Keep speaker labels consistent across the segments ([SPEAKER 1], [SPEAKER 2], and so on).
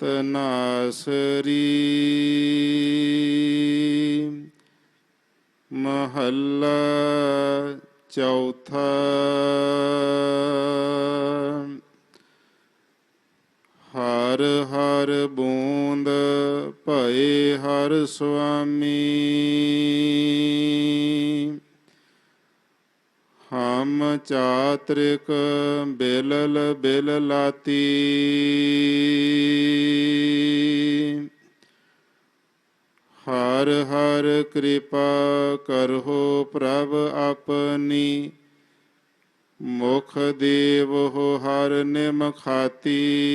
[SPEAKER 1] ਤਨਾਸਰੀ ਮਹੱਲਾ ਚੌਥਾ ਹਰ ਹਰ ਬੂੰਦ ਭਏ ਹਰ ਸੁਆਮੀ ਹਮ ਚਾਤ੍ਰਿਕ ਬਿਲਲ ਬਿਲ ਲਾਤੀ ਹਰ ਹਰ ਕਿਰਪਾ ਕਰਹੁ ਪ੍ਰਭ ਆਪਣੀ। ਮੁਖ ਦੇਵੋ ਹਰ ਨਿਮ ਖਾਤੀ।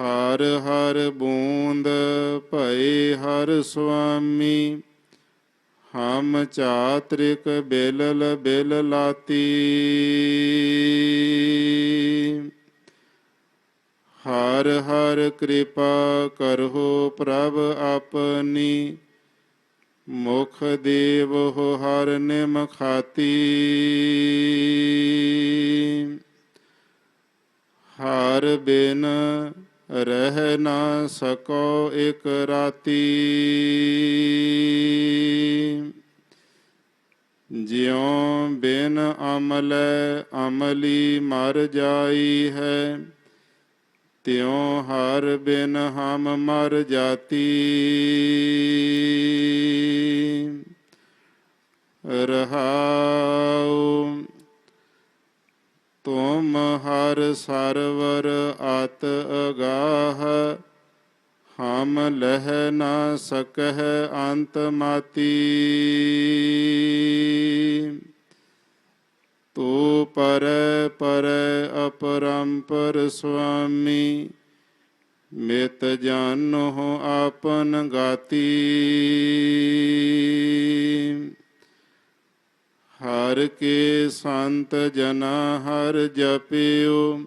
[SPEAKER 1] ਹਰ ਹਰ ਬੂੰਦ ਭਏ ਹਰ ਸੁਆਮੀ। ਹਮ ਚਾਤ੍ਰਿਕ ਬਿਲਲ ਬਿਲ ਲਾਤੀ ਹਰ ਹਰ ਕਿਰਪਾ ਕਰਹੁ ਪ੍ਰਭ ਆਪਣੀ। ਮੁਖ ਦੇਵੋ ਹਰ ਨਿਮ ਖਾਤੀ। ਹਰ ਬਿਨ ਰਹਿ ਨਾ ਸਕੋ ਇਕ ਰਾਤੀ। ਜਿਉ ਬਿਨ ਅਮਲ ਅਮਲੀ ਮਰ ਜਾਈ ਹੈ, ਤਿਉ ਹਰ ਬਿਨ ਹਮ ਮਰ ਜਾਤੀ। ਰਹਾਉ, ਤੁਮ ਹਰ ਸਰਵਰ ਆਤ ਅਗਾਹ, ਹਮ ਲਹਿ ਨਾ ਸਕਹਿ ਅੰਤ ਮਾਤੀ। ਪਰ ਪਰ ਅਪਰੰਪਰ ਸੁਆਮੀ। ਮਿਤ ਜਾਨੋ ਆਪਨ ਗਾਤੀ। ਹਰ ਕੇ ਸੰਤ ਜਨਾ ਹਰ ਜਪਿਓ।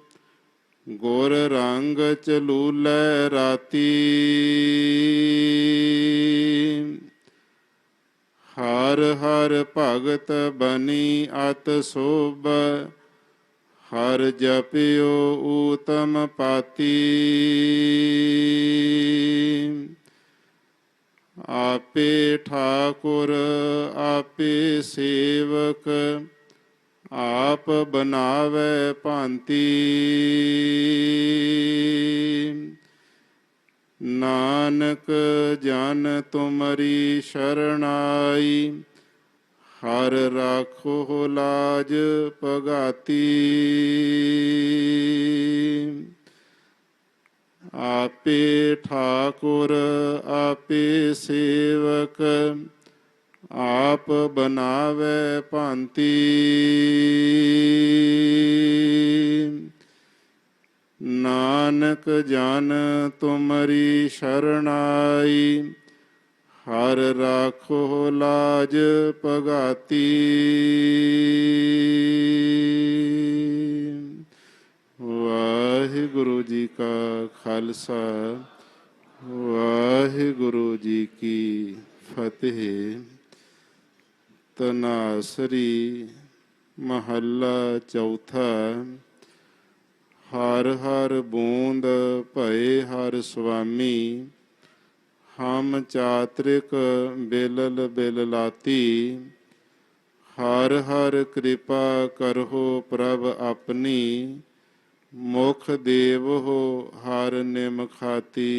[SPEAKER 1] ਗੁਰ ਰੰਗ ਚਲੂਲੇ ਰਾਤੀ। ਹਰ ਹਰ ਭਗਤ ਬਨੀ ਅਤ ਸੋਭ, ਹਰ ਜਪਿਓ ਊਤਮ ਪਾਤੀ। ਆਪੇ ਠਾਕੁਰ, ਆਪੇ ਸੇਵਕ, ਆਪ ਬਨਾਵੇ ਭਾਂਤੀ। ਨਾਨਕ ਜਨ ਤੁਮਰੀ ਸ਼ਰਣਾਈ, ਹਰ ਰਾਖੋ ਲਾਜ ਪਗਾਤੀ ਆਪੇ ਠਾਕੁਰ, ਆਪੇ ਸੇਵਕ, ਆਪ ਬਨਾਵੇ ਭਾਂਤੀ। ਨਾਨਕ ਜਨ ਤੁਮਰੀ ਸ਼ਰਣਾਈ, ਹਰ ਰਾਖੋ ਲਾਜ ਪਗਾਤੀ ਵਾਹਿਗੁਰੂ ਜੀ ਕਾ ਖਾਲਸਾ, ਵਾਹਿਗੁਰੂ ਜੀ ਕੀ ਫਤਿਹ। ਤਨਾਸਰੀ ਮਹੱਲਾ ਚੌਥਾ ਹਰ ਹਰ ਬੂੰਦ ਭਏ ਹਰ ਸੁਆਮੀ, ਹਮ ਚਾਤ੍ਰਿਕ ਬਿਲਲ ਬਿਲਲਾਤੀ। ਹਰ ਹਰ ਕਿਰਪਾ ਕਰਹੁ ਪ੍ਰਭ ਆਪਣੀ, ਮੁਖ ਦੇਵ ਹੋ ਹਰ ਨਿਮਖਾਤੀ